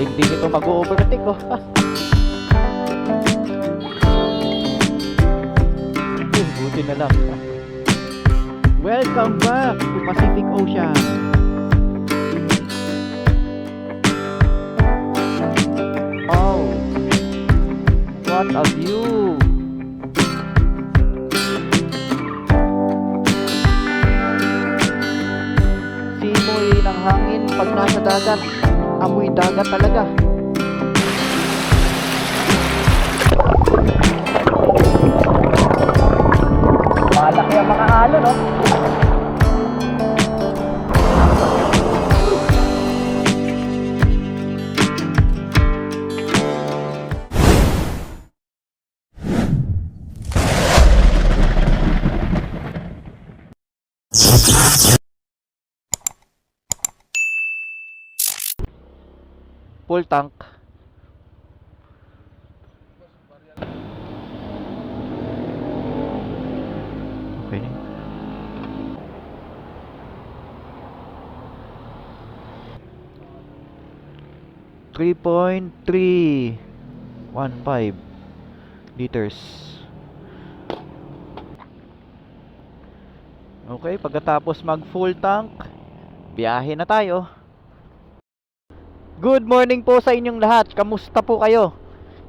Tindi nito mag-overtake oh. Uh, Buti na lang. Welcome back to Pacific Ocean. Oh, what a view! Simoy ng hangin pag nasa dagat. Amoy dagat talaga. Full tank. Okay. 3.315 liters. Okay, pagkatapos mag full tank, biyahe na tayo. Good morning po sa inyong lahat. Kamusta po kayo?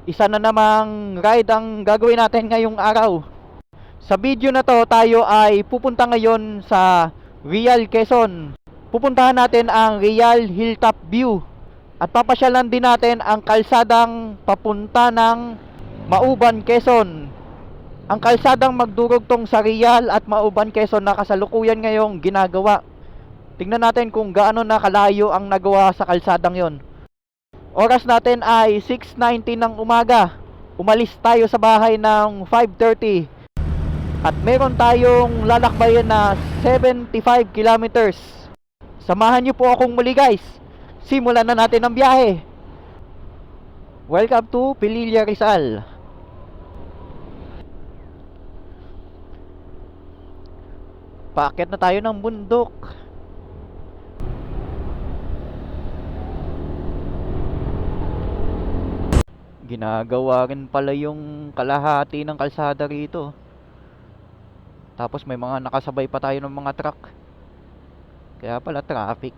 Isa na namang ride ang gagawin natin ngayong araw. Sa video na to, tayo ay pupunta ngayon sa Real Quezon. Pupuntahan natin ang Real Hilltop View. At papasyalan din natin ang kalsadang papunta ng Mauban, Quezon. Ang kalsadang magdurugtong sa Real at Mauban, Quezon na kasalukuyan ngayong ginagawa. Tingnan natin kung gaano na kalayo ang nagawa sa kalsadang yon. Oras natin ay 6.19 ng umaga. Umalis tayo sa bahay ng 5.30. At meron tayong lalakbayan na 75 kilometers. Samahan niyo po akong muli guys. Simulan na natin ang biyahe. Welcome to Pililla Rizal. Paakyat na tayo ng bundok. Ginagawa rin pala yung kalahati ng kalsada rito. Tapos may mga nakasabay pa tayo ng mga truck. Kaya pala traffic.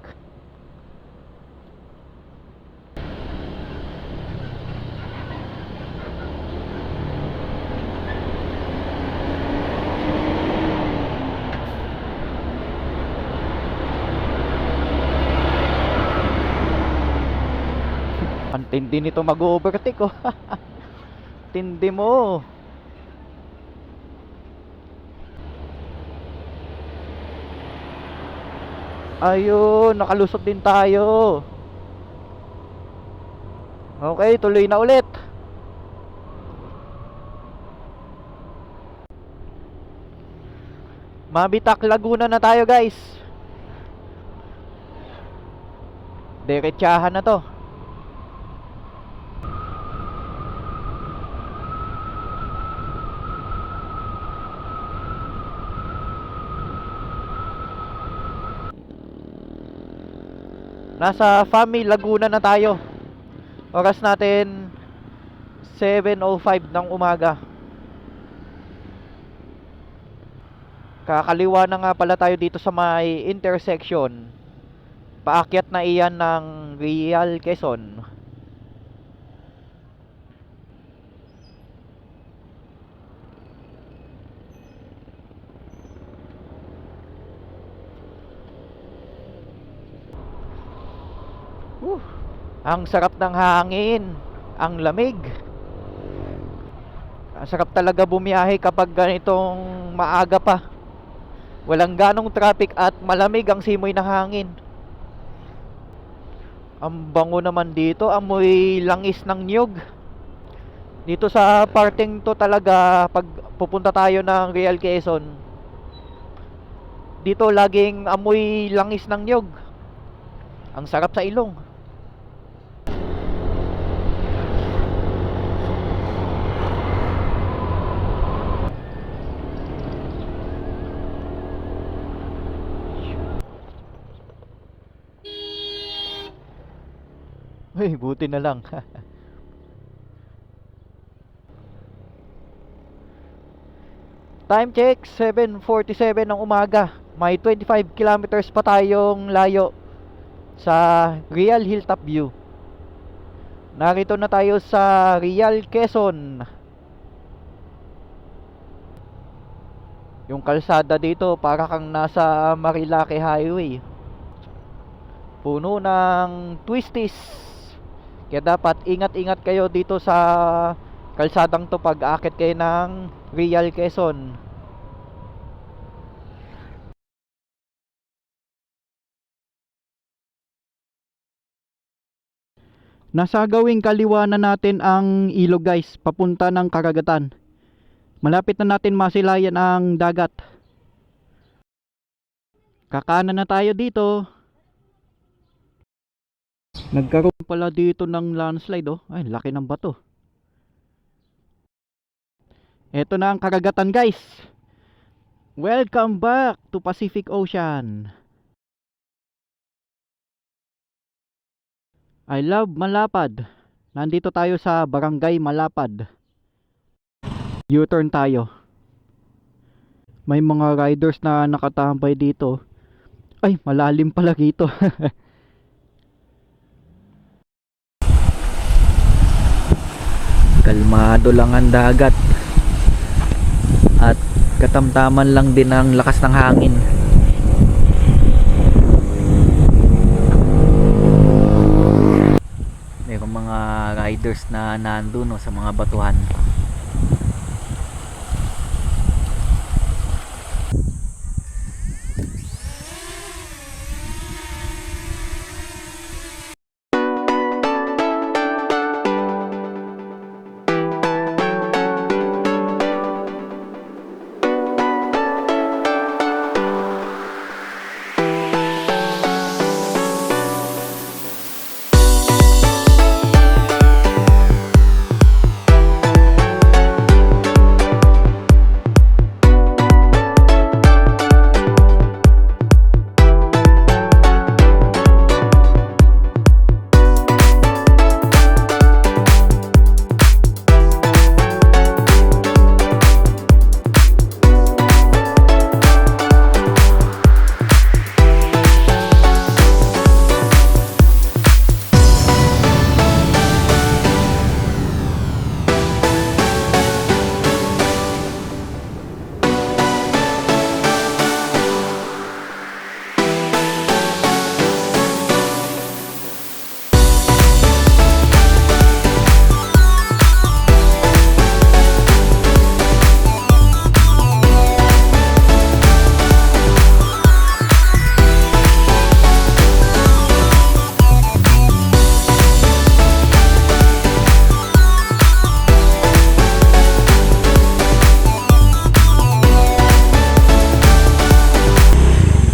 Ang tindi nito mag-overtake oh. Tindi mo. Ayun, nakalusot din tayo. Okay, tuloy na ulit. Mabitak Laguna na tayo, guys. Diretsahan na to. Nasa Fami Laguna na tayo. Oras natin 7.05 ng umaga. Kakaliwa na nga pala tayo dito sa may intersection. Paakyat na iyan ng Real Quezon. Whew. Ang sarap ng hangin. Ang lamig. Ang sarap talaga bumiyahe kapag ganitong maaga pa. Walang ganong traffic at malamig ang simoy ng hangin. Ang bango naman dito, amoy langis ng niyog. Dito sa parting to talaga, pag pupunta tayo ng Real Quezon, dito laging amoy langis ng niyog. Ang sarap sa ilong. Uy, buti na lang. Time check, 7.47 ng umaga. May 25 kilometers pa tayong layo sa Real Hilltop View. Narito na tayo sa Real Quezon. Yung kalsada dito para kang nasa Marilake Highway. Puno ng twisties. Kaya dapat ingat-ingat kayo dito sa kalsadang to pag akit kayo ng Real Quezon. Nasa gawing kaliwa na natin ang ilog guys, papunta ng karagatan. Malapit na natin masilayan ang dagat. Kakanan na tayo dito. Nagkaroon pala dito ng landslide oh. Ay, laki ng bato. Ito na ang karagatan guys. Welcome back to Pacific Ocean. I love Malapad. Nandito tayo sa Barangay Malapad. U-turn tayo. May mga riders na nakatambay dito. Ay, malalim pala dito. kalmado lang ang dagat. At katamtaman lang din ang lakas ng hangin. Mayroong mga riders na nandun no, sa mga batuhan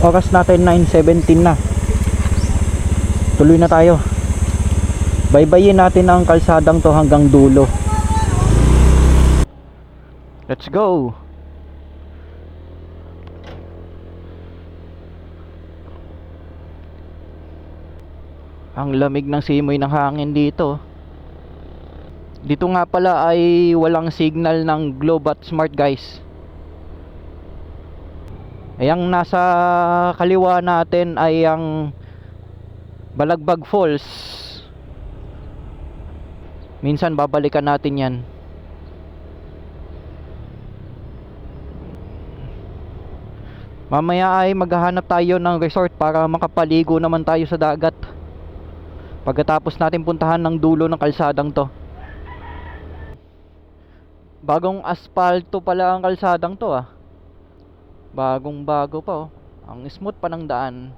Oras natin 9.17 na. Tuloy na tayo. Baybayin natin ang kalsadang to hanggang dulo. Let's go! Ang lamig ng simoy ng hangin dito. Dito nga pala ay walang signal ng Globat Smart guys. Ayang nasa kaliwa natin ay ang Balagbag Falls. Minsan babalikan natin 'yan. Mamaya ay maghahanap tayo ng resort para makapaligo naman tayo sa dagat. Pagkatapos natin puntahan ng dulo ng kalsadang 'to. Bagong asfalto pala ang kalsadang 'to ah. Bagong bago pa oh. Ang smooth pa ng daan.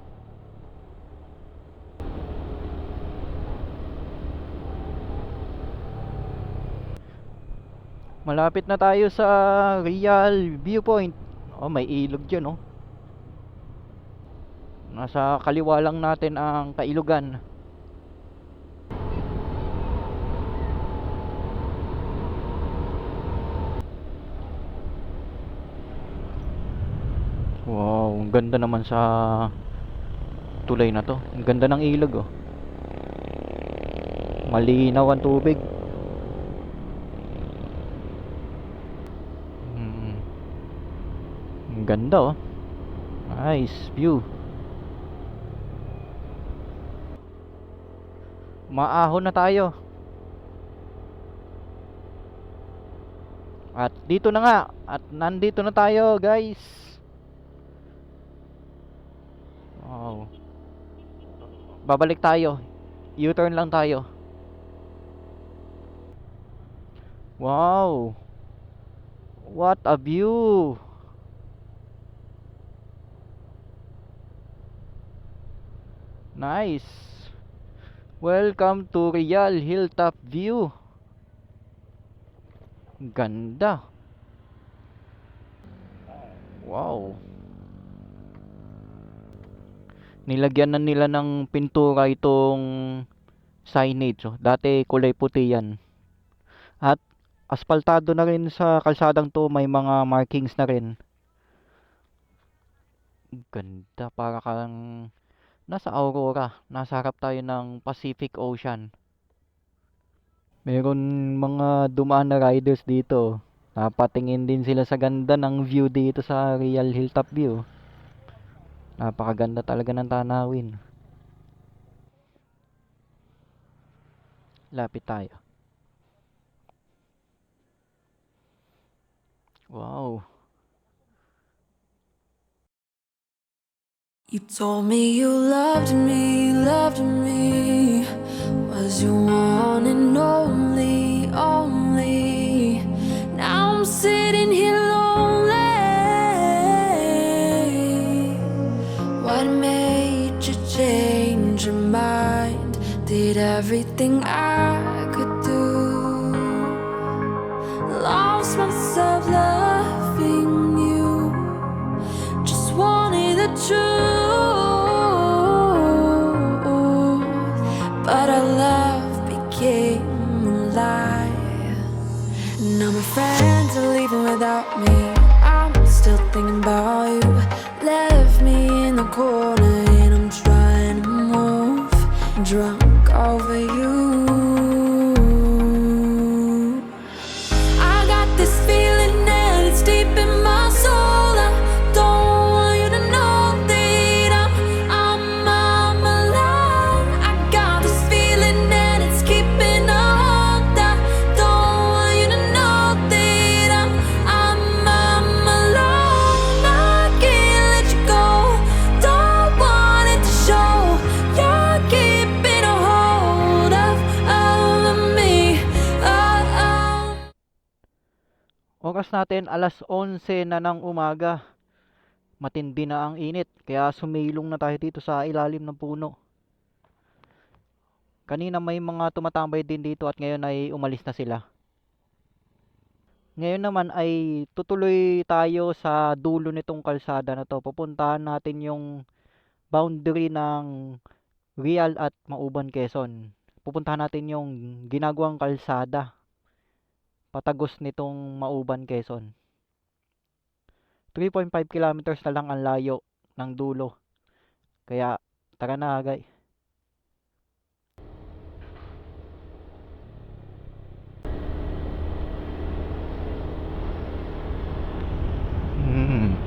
Malapit na tayo sa Real Viewpoint. Oh, may ilog dyan oh. Nasa kaliwa lang natin ang kailugan. Wow, ang ganda naman sa tulay na to. Ang ganda ng ilog oh. Malinaw ang tubig. Mm. Ang ganda oh. Nice view. Maahon na tayo. At dito na nga. At nandito na tayo, guys. Wow. Babalik tayo. U-turn lang tayo. Wow. What a view. Nice. Welcome to Real Hilltop View. Ganda. Wow. Nilagyan na nila ng pintura itong signage. Oh. Dati kulay puti yan. At asfaltado na rin sa kalsadang to. May mga markings na rin. Ganda. Para kang nasa Aurora. Nasa harap tayo ng Pacific Ocean. Meron mga dumaan na riders dito. Napatingin din sila sa ganda ng view dito sa Real Hilltop View. Napakaganda talaga ng tanawin. Lapit tayo. Wow. You told me you loved me, loved me. Was your one and only, everything I natin alas 11 na ng umaga. Matindi na ang init, kaya sumilong na tayo dito sa ilalim ng puno. Kanina may mga tumatambay din dito at ngayon ay umalis na sila. Ngayon naman ay tutuloy tayo sa dulo nitong kalsada na to. Pupuntahan natin yung boundary ng Real at Mauban, Quezon. Pupuntahan natin yung ginagawang kalsada patagos nitong Mauban, Quezon. 3.5 kilometers na lang ang layo ng dulo. Kaya, tara na, guys. Mm.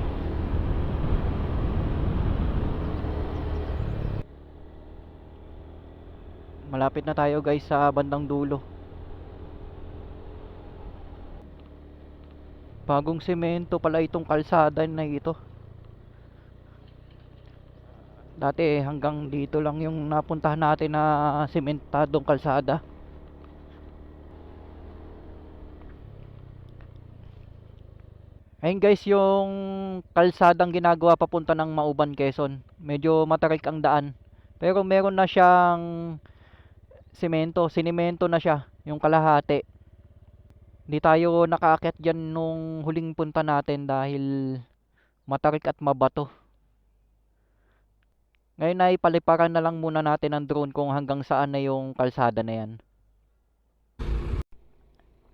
Malapit na tayo guys sa bandang dulo. Bagong semento pala itong kalsada na ito. Dati hanggang dito lang yung napuntahan natin na sementadong kalsada. Ayun guys, yung kalsadang ginagawa papunta ng Mauban, Quezon. Medyo matarik ang daan. Pero meron na siyang semento, sinimento na siya, yung kalahati. Hindi tayo nakaakyat dyan nung huling punta natin dahil matarik at mabato. Ngayon ay paliparan na lang muna natin ang drone kung hanggang saan na yung kalsada na yan.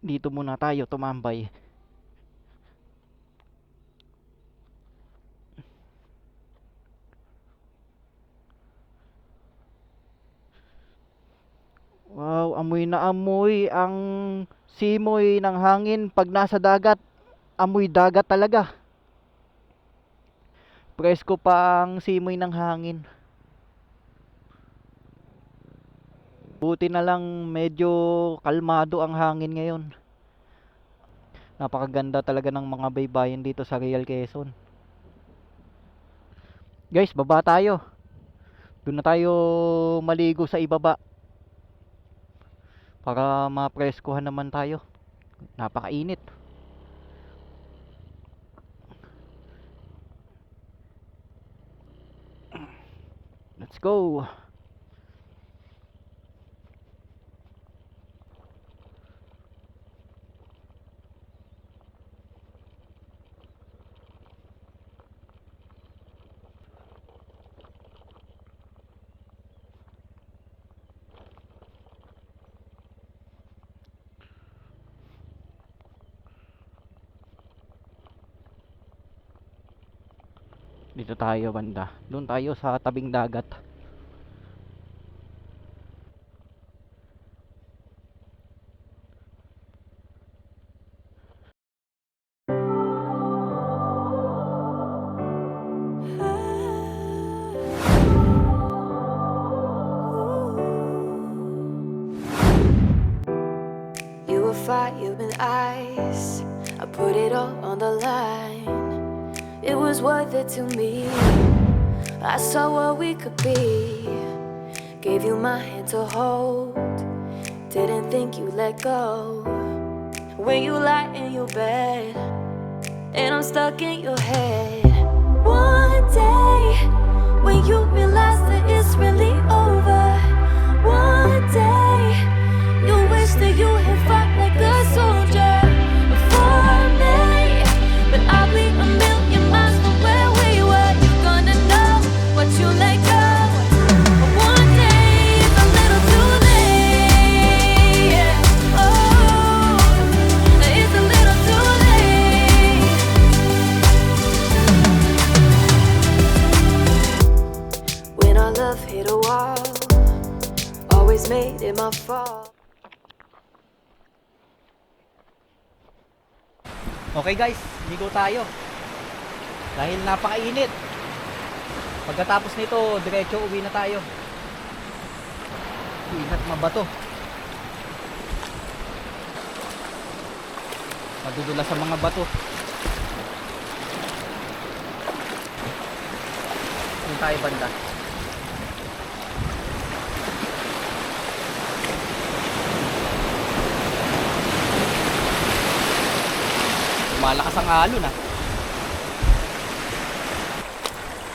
Dito muna tayo tumambay. Wow, Wow, amoy na amoy ang simoy ng hangin pag nasa dagat. Amoy dagat talaga. Presko pa ang simoy ng hangin. Buti na lang medyo kalmado ang hangin ngayon. Napakaganda talaga ng mga baybayin dito sa Real Quezon. Guys, baba tayo. Doon na tayo maligo sa ibaba. Para mapreskuhan naman tayo. Napakainit. Let's go. Dito tayo banda. Doon tayo sa tabing dagat. You were fire and ice. I put it all on the line. It was worth it to me. I saw what we could be. Gave you my hand to hold. Didn't think you'd let go. When you lie in your bed, and I'm stuck in your head. One day, when you realize that it's really over. Okay guys, ligo tayo. Dahil napakainit. Pagkatapos nito, diretso uwi na tayo. Ingat mabato. Madudula sa mga bato. Doon tayo banda. Malakas ang alon ah.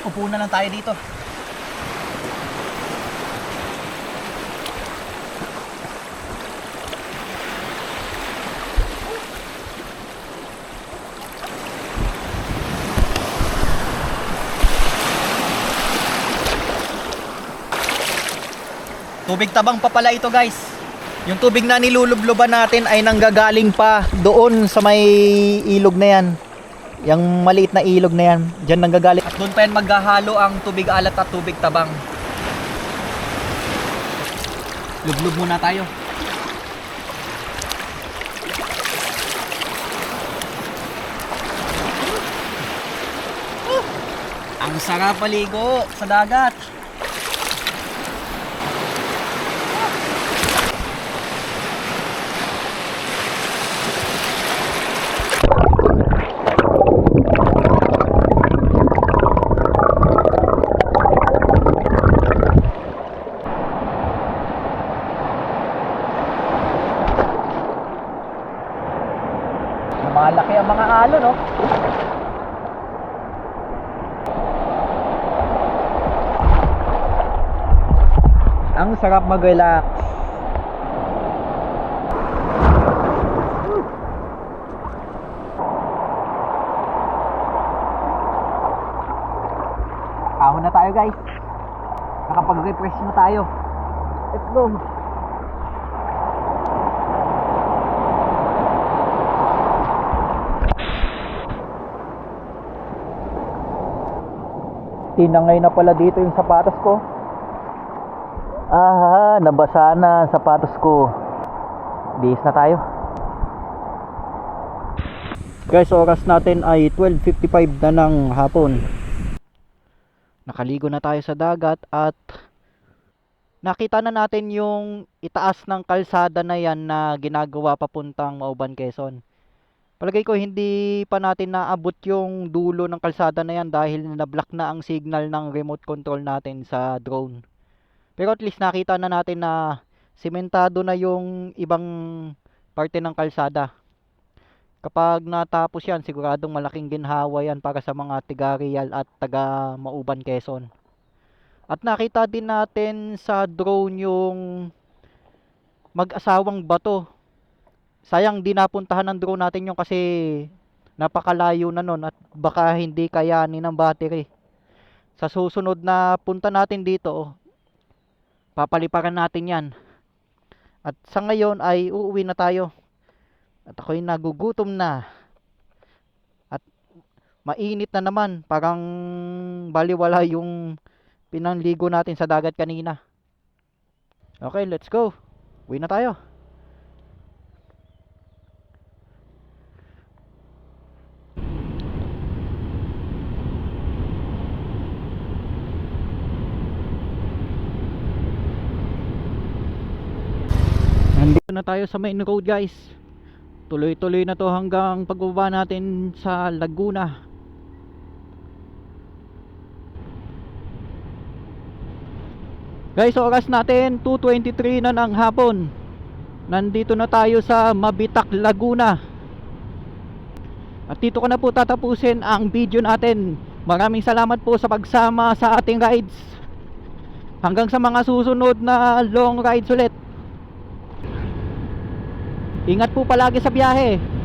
Upo na lang tayo dito. Tubig tabang pa pala ito guys. Yung tubig na nilulubluban natin ay nanggagaling pa doon sa may ilog na yan. Yung maliit na ilog na yan. Diyan nanggagaling. At doon pa yan maghahalo ang tubig alat at tubig tabang. Lublub muna tayo. Ang sarap paligo sa dagat. Malaki ang mga alon, no? Ang sarap mag-relax. Ahon na tayo, guys. Nakapag-refresh na tayo. Let's go. Tinangay na pala dito yung sapatos ko. Ah, nabasa na ang sapatos ko. Bihis na tayo. Guys, oras natin ay 12.55 na ng hapon. Nakaligo na tayo sa dagat at nakita na natin yung itaas ng kalsada na yan na ginagawa papuntang Mauban, Quezon. Palagay ko hindi pa natin naabot yung dulo ng kalsada na yan dahil na-block na ang signal ng remote control natin sa drone. Pero at least nakita na natin na simentado na yung ibang parte ng kalsada. Kapag natapos yan, siguradong malaking ginhawa yan para sa mga tiga Real at taga Mauban, Quezon. At nakita din natin sa drone yung mag-asawang bato. Sayang di napuntahan ng drone natin yung kasi napakalayo na nun at baka hindi kayanin ng battery. Sa susunod na punta natin dito, papaliparan natin yan. At sa ngayon ay uuwi na tayo. At ako'y nagugutom na. At mainit na naman. Parang baliwala yung pinanligo natin sa dagat kanina. Okay, let's go. Uwi na tayo. Nandito na tayo sa main road guys. Tuloy-tuloy na to hanggang pagbaba natin sa Laguna. Guys, oras natin 2.23 na ng hapon. Nandito na tayo sa Mabitak, Laguna. At dito ko na po tatapusin ang video natin. Maraming salamat po sa pagsama sa ating rides. Hanggang sa mga susunod na long rides ulit. Ingat po palagi sa biyahe.